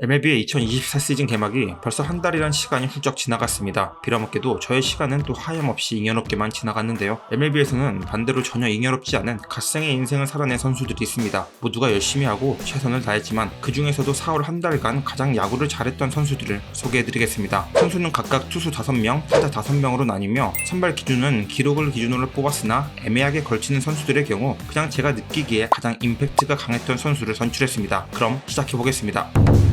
MLB의 2024 시즌 개막이 벌써 한 달이란 시간이 훌쩍 지나갔습니다. 빌어먹게도 저의 시간은 또 하염없이 잉여롭게만 지나갔는데요. MLB에서는 반대로 전혀 잉여롭지 않은 갓생의 인생을 살아낸 선수들이 있습니다. 모두가 열심히 하고 최선을 다했지만 그 중에서도 4월 한 달간 가장 야구를 잘했던 선수들을 소개해드리겠습니다. 선수는 각각 투수 5명, 타자 5명으로 나뉘며 선발 기준은 기록을 기준으로 뽑았으나 애매하게 걸치는 선수들의 경우 그냥 제가 느끼기에 가장 임팩트가 강했던 선수를 선출했습니다. 그럼 시작해보겠습니다.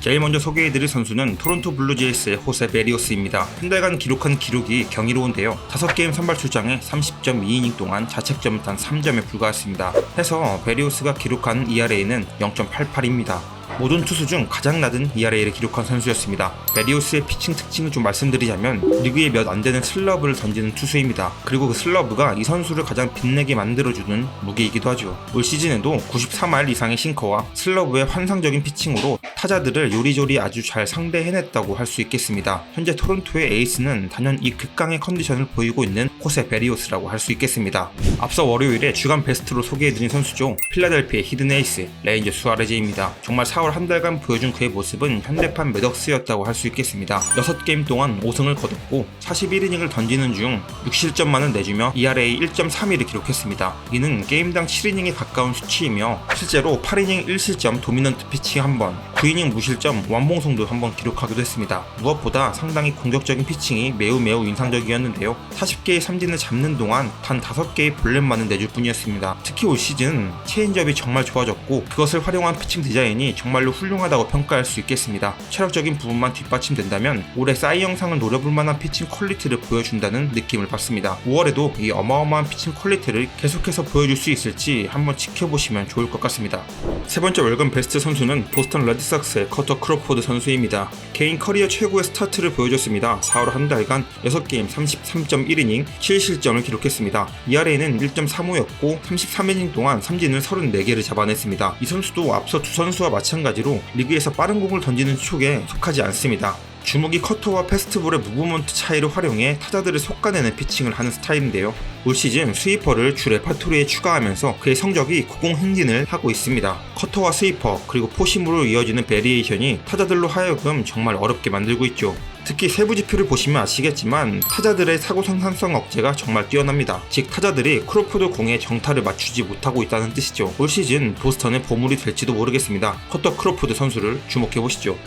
제일 먼저 소개해드릴 선수는 토론토 블루제이스의 호세 베리오스입니다. 한 달간 기록한 기록이 경이로운데요. 5게임 선발 출장에 30.2이닝 동안 자책점을 단 3점에 불과했습니다. 해서 베리오스가 기록한 ERA는 0.88입니다. 모든 투수 중 가장 낮은 ERA를 기록한 선수였습니다. 베리오스의 피칭 특징을 좀 말씀드리자면 리그에 몇 안 되는 슬러브를 던지는 투수입니다. 그리고 그 슬러브가 이 선수를 가장 빛내게 만들어주는 무기이기도 하죠. 올 시즌에도 94마일 이상의 싱커와 슬러브의 환상적인 피칭으로 타자들을 요리조리 아주 잘 상대해냈다고 할 수 있겠습니다. 현재 토론토의 에이스는 단연 이 극강의 컨디션을 보이고 있는 호세 베리오스라고 할 수 있겠습니다. 앞서 월요일에 주간 베스트로 소개해드린 선수죠. 필라델피의 히든 에이스 레인저 수아레즈입니다. 정말 4월 한 달간 보여준 그의 모습은 현대판 매덕스였다고 할 수 있겠습니다. 6게임 동안 5승을 거뒀고 41이닝을 던지는 중 6실점만을 내주며 ERA 1.31을 기록했습니다. 이는 게임당 7이닝에 가까운 수치이며 실제로 8이닝 1실점 도미넌트 피칭 한 번, 9이닝 무실점 완봉성도 한번 기록하기도 했습니다. 무엇보다 상당히 공격적인 피칭이 매우 매우 인상적이었는데요. 40개의 삼진을 잡는 동안 단 5개의 볼넷만을 내줄 뿐이었습니다. 특히 올 시즌 체인지업이 정말 좋아졌고 그것을 활용한 피칭 디자인이 정말로 훌륭하다고 평가할 수 있겠습니다. 체력적인 부분만 뒷받침된다면 올해 싸이 영상을 노려볼 만한 피칭 퀄리티를 보여준다는 느낌을 받습니다. 5월에도 이 어마어마한 피칭 퀄리티를 계속해서 보여줄 수 있을지 한번 지켜보시면 좋을 것 같습니다. 세 번째 월간 베스트 선수는 보스턴 레드 삭스의 커터 크로포드 선수입니다. 개인 커리어 최고의 스타트를 보여줬습니다. 4월 한 달간 6게임 33.1이닝 7실점을 기록했습니다. ERA는 1.35였고 33이닝 동안 삼진을 34개를 잡아냈습니다. 이 선수도 앞서 두 선수와 마찬가지로 리그에서 빠른 공을 던지는 쪽에 속하지 않습니다. 주먹이 커터와 패스트볼의 무브먼트 차이를 활용해 타자들을 솎아내는 피칭을 하는 스타일인데요. 올 시즌 스위퍼를 주 레파토리에 추가하면서 그의 성적이 고공 행진을 하고 있습니다. 커터와 스위퍼 그리고 포심으로 이어지는 베리에이션이 타자들로 하여금 정말 어렵게 만들고 있죠. 특히 세부 지표를 보시면 아시겠지만 타자들의 사고 생산성 억제가 정말 뛰어납니다. 즉 타자들이 크로포드 공에 정타를 맞추지 못하고 있다는 뜻이죠. 올 시즌 보스턴의 보물이 될지도 모르겠습니다. 커터 크로포드 선수를 주목해 보시죠.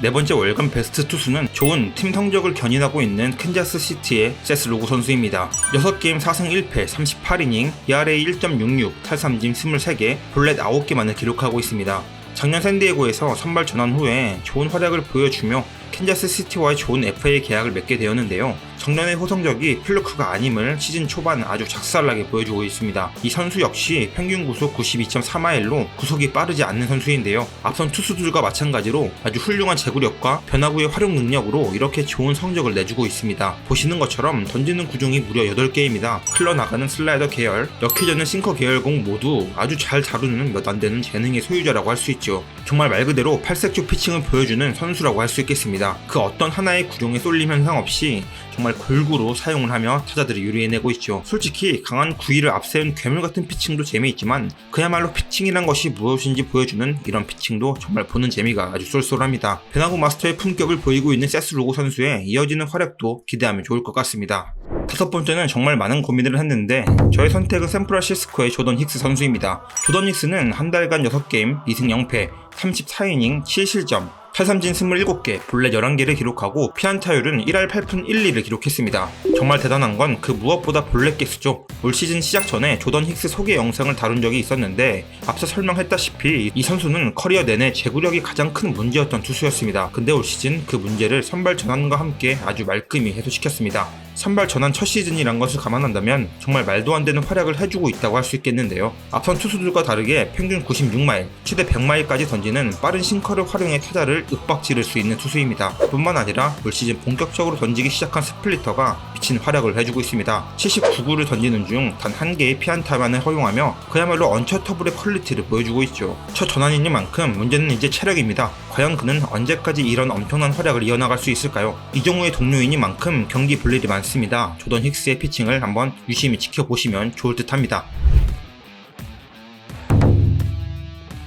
네 번째 월간 베스트 투수는 좋은 팀 성적을 견인하고 있는 캔자스 시티의 세스 로구 선수입니다. 6게임 4승 1패 38이닝, ERA 1.66, 탈삼진 23개, 볼넷 9개만을 기록하고 있습니다. 작년 샌디에고에서 선발 전환 후에 좋은 활약을 보여주며 캔자스 시티와의 좋은 FA 계약을 맺게 되었는데요. 작년의 호성적이 필루크가 아님을 시즌 초반 아주 작살나게 보여주고 있습니다. 이 선수 역시 평균 구속 92.3마일로 구속이 빠르지 않는 선수인데요. 앞선 투수들과 마찬가지로 아주 훌륭한 제구력과 변화구의 활용 능력으로 이렇게 좋은 성적을 내주고 있습니다. 보시는 것처럼 던지는 구종이 무려 8개입니다. 흘러나가는 슬라이더 계열, 역회전은 싱커 계열 공 모두 아주 잘 다루는 몇 안 되는 재능의 소유자라고 할 수 있죠. 정말 말 그대로 팔색조 피칭을 보여주는 선수라고 할 수 있겠습니다. 그 어떤 하나의 구종에 쏠림 현상 없이 정말 골고루 사용을 하며 타자들이 유리해내고 있죠. 솔직히 강한 구위를 앞세운 괴물 같은 피칭도 재미있지만 그야말로 피칭이란 것이 무엇인지 보여주는 이런 피칭도 정말 보는 재미가 아주 쏠쏠합니다. 변화구 마스터의 품격을 보이고 있는 세스 로고 선수의 이어지는 활약도 기대하면 좋을 것 같습니다. 다섯 번째는 정말 많은 고민을 했는데 저의 선택은 샌프란시스코의 조던 힉스 선수입니다. 조던 힉스는 한 달간 6게임 2승 0패 34이닝 7실점 탈삼진 27개, 볼넷 11개를 기록하고 피안타율은 1할 8푼 1리를 기록했습니다. 정말 대단한 건 그 무엇보다 볼넷 개수죠. 올 시즌 시작 전에 조던 힉스 소개 영상을 다룬 적이 있었는데 앞서 설명했다시피 이 선수는 커리어 내내 제구력이 가장 큰 문제였던 투수였습니다. 근데 올 시즌 그 문제를 선발 전환과 함께 아주 말끔히 해소시켰습니다. 선발 전환 첫 시즌이란 것을 감안한다면 정말 말도 안 되는 활약을 해주고 있다고 할 수 있겠는데요. 앞선 투수들과 다르게 평균 96마일, 최대 100마일까지 던지는 빠른 싱커를 활용해 타자를 윽박 지를 수 있는 투수입니다. 뿐만 아니라 올 시즌 본격적으로 던지기 시작한 스플리터가 미친 활약을 해주고 있습니다. 79구를 던지는 중 단 한 개의 피안타만을 허용하며 그야말로 언처터블의 퀄리티를 보여주고 있죠. 첫 전환이니만큼 문제는 이제 체력입니다. 과연 그는 언제까지 이런 엄청난 활약을 이어나갈 수 있을까요? 이정우의 동료이니만큼 경기 볼 일이 많습니다. 조던 힉스의 피칭을 한번 유심히 지켜보시면 좋을 듯 합니다.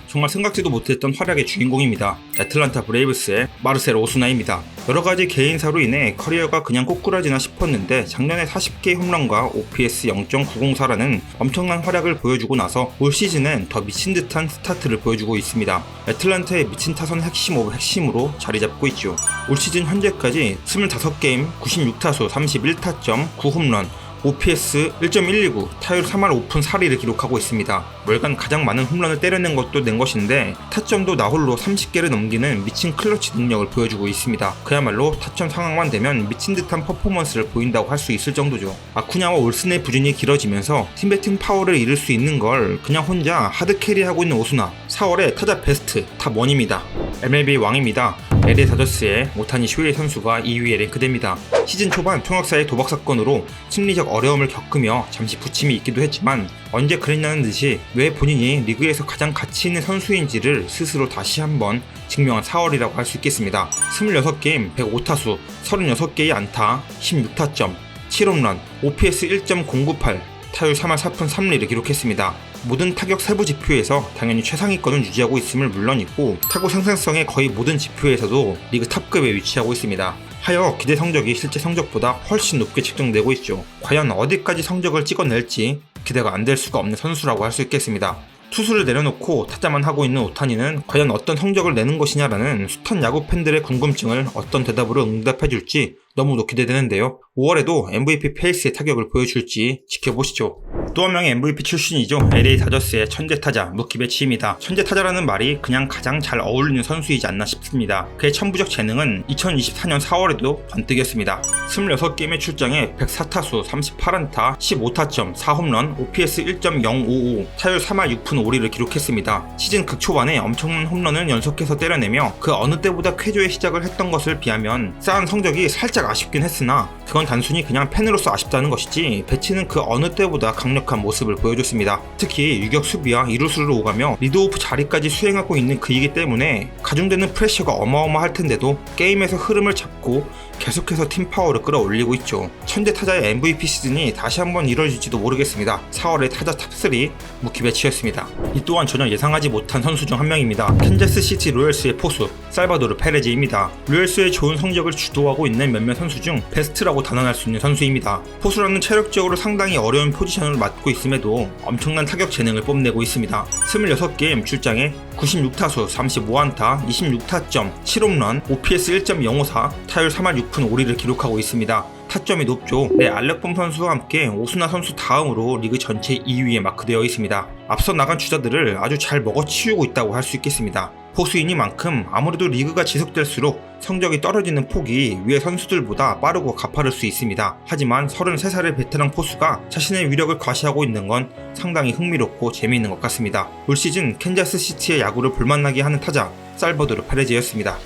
정말 생각지도 못했던 활약의 주인공입니다. 애틀란타 브레이브스의 마르셀 오스나입니다. 여러 가지 개인사로 인해 커리어가 그냥 꼬꾸라지나 싶었는데 작년에 40개 홈런과 OPS 0.904라는 엄청난 활약을 보여주고 나서 올 시즌엔 더 미친 듯한 스타트를 보여주고 있습니다. 애틀란타의 미친 타선 핵심 오브 핵심으로 자리 잡고 있죠. 올 시즌 현재까지 25게임 96타수 31타점 9홈런 OPS 1.129, 타율 3할 5푼 4리를 기록하고 있습니다. 월간 가장 많은 홈런을 때려낸 것도 낸 것인데 타점도 나홀로 30개를 넘기는 미친 클러치 능력을 보여주고 있습니다. 그야말로 타점 상황만 되면 미친 듯한 퍼포먼스를 보인다고 할 수 있을 정도죠. 아쿠냐와 올슨의 부진이 길어지면서 팀 배팅 파워를 잃을 수 있는 걸 그냥 혼자 하드 캐리하고 있는 오수나 4월에 타자 베스트 탑 1입니다. MLB 왕입니다. LA 다저스의 오타니 쇼헤이 선수가 2위에 랭크됩니다. 시즌 초반 통역사의 도박 사건으로 심리적 어려움을 겪으며 잠시 부침이 있기도 했지만 언제 그랬냐는 듯이 왜 본인이 리그에서 가장 가치 있는 선수인지를 스스로 다시 한번 증명한 4월이라고 할 수 있겠습니다. 26게임 105타수, 36개의 안타, 16타점, 7홈런, OPS 1.098, 타율 3할 4푼 3리를 기록했습니다. 모든 타격 세부 지표에서 당연히 최상위권을 유지하고 있음을 물론이고 타구 생산성의 거의 모든 지표에서도 리그 탑급에 위치하고 있습니다. 하여 기대 성적이 실제 성적보다 훨씬 높게 측정되고 있죠. 과연 어디까지 성적을 찍어낼지 기대가 안 될 수가 없는 선수라고 할 수 있겠습니다. 투수를 내려놓고 타자만 하고 있는 오타니는 과연 어떤 성적을 내는 것이냐라는 숱한 야구 팬들의 궁금증을 어떤 대답으로 응답해줄지 너무도 기대되는데요. 5월에도 MVP 페이스의 타격을 보여줄지 지켜보시죠. 또 한 명의 MVP 출신이죠. LA 다저스의 천재 타자 무키 베치입니다. 천재 타자라는 말이 그냥 가장 잘 어울리는 선수이지 않나 싶습니다. 그의 천부적 재능은 2024년 4월에도 번뜩였습니다. 26게임의 출장에 104타수 38안타 15타점 4홈런 OPS 1.055 타율 3할 6푼 5리를 기록했습니다. 시즌 극초반에 엄청난 홈런을 연속해서 때려내며 그 어느 때보다 쾌조의 시작을 했던 것을 비하면 쌓은 성적이 살짝 아쉽긴 했으나 그건 단순히 그냥 팬으로서 아쉽다는 것이지 배치는 그 어느 때보다 강력한 모습을 보여줬습니다. 특히 유격 수비와 이루수를 오가며 리드오프 자리까지 수행하고 있는 그이기 때문에 가중되는 프레셔가 어마어마할 텐데도 게임에서 흐름을 잡고 계속해서 팀 파워를 끌어올리고 있죠. 천재 타자의 MVP 시즌이 다시 한번 이뤄질지도 모르겠습니다. 4월에 타자 탑3 무키 배치였습니다. 이 또한 전혀 예상하지 못한 선수 중 한 명입니다. 캔자스 시티 로열스의 포수 살바도르 페레즈입니다. 로열스의 좋은 성적을 주도하고 있는 몇몇 선수 중 베스트라고 단언할 수 있는 선수입니다. 포수라는 체력적으로 상당히 어려운 포지션을 맡고 있음에도 엄청난 타격 재능을 뽐내고 있습니다. 26게임 출장에 96타수 35안타 26타점 7홈런 OPS 1.054 타율 3할 6푼 5리를 기록하고 있습니다. 타점이 높죠. 네, 알렉폼 선수와 함께 오수나 선수 다음으로 리그 전체 2위에 마크되어 있습니다. 앞서 나간 주자들을 아주 잘 먹어치우고 있다고 할 수 있겠습니다. 포수이니만큼 아무래도 리그가 지속될수록 성적이 떨어지는 폭이 위의 선수들보다 빠르고 가파를 수 있습니다. 하지만 33살의 베테랑 포수가 자신의 위력을 과시하고 있는 건 상당히 흥미롭고 재미있는 것 같습니다. 올 시즌 캔자스 시티의 야구를 볼만나게 하는 타자 살버도르 페레즈였습니다.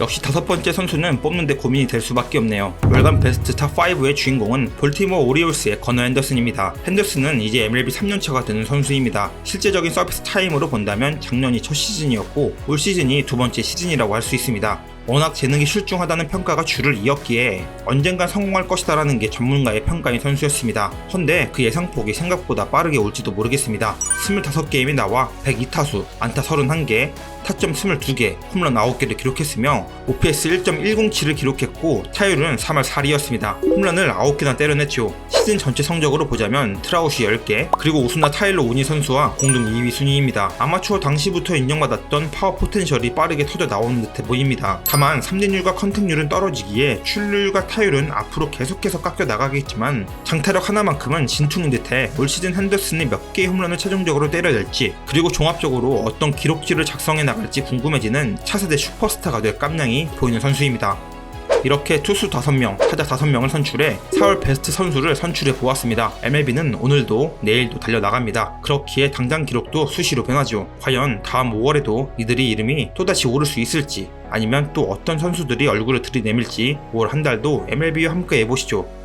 역시 다섯 번째 선수는 뽑는데 고민이 될 수밖에 없네요. 월간 베스트 탑 5의 주인공은 볼티모어 오리올스의 건너 핸더슨입니다. 핸더슨은 이제 MLB 3년차가 되는 선수입니다. 실제적인 서비스 타임으로 본다면 작년이 첫 시즌이었고 올 시즌이 두 번째 시즌이라고 할 수 있습니다. 워낙 재능이 출중하다는 평가가 줄을 이었기에 언젠간 성공할 것이다라는 게 전문가의 평가인 선수였습니다. 헌데 그 예상폭이 생각보다 빠르게 올지도 모르겠습니다. 25게임에 나와 102타수, 안타 31개, 타점 22개, 홈런 9개를 기록했으며 OPS 1.107을 기록했고 타율은 3할 4리였습니다. 홈런을 9개나 때려냈죠. 시즌 전체 성적으로 보자면 트라우시 10개, 그리고 우수나 타일러 우니 선수와 공동 2위 순위입니다. 아마추어 당시부터 인정받았던 파워 포텐셜이 빠르게 터져 나오는 듯해 보입니다. 다만 3진율과 컨택률은 떨어지기에 출루율과 타율은 앞으로 계속해서 깎여 나가겠지만 장타력 하나만큼은 진퉁인 듯해 올 시즌 핸더슨이 몇 개의 홈런을 최종적으로 때려낼지 그리고 종합적으로 어떤 기록지를 작성해 나갈지 궁금해지는 차세대 슈퍼스타가 될 깜냥이 보이는 선수입니다. 이렇게 투수 5명, 타자 5명을 선출해 4월 베스트 선수를 선출해 보았습니다. MLB는 오늘도 내일도 달려나갑니다. 그렇기에 당장 기록도 수시로 변하죠. 과연 다음 5월에도 이들이 이름이 또다시 오를 수 있을지 아니면 또 어떤 선수들이 얼굴을 들이내밀지 5월 한 달도 MLB와 함께 해보시죠.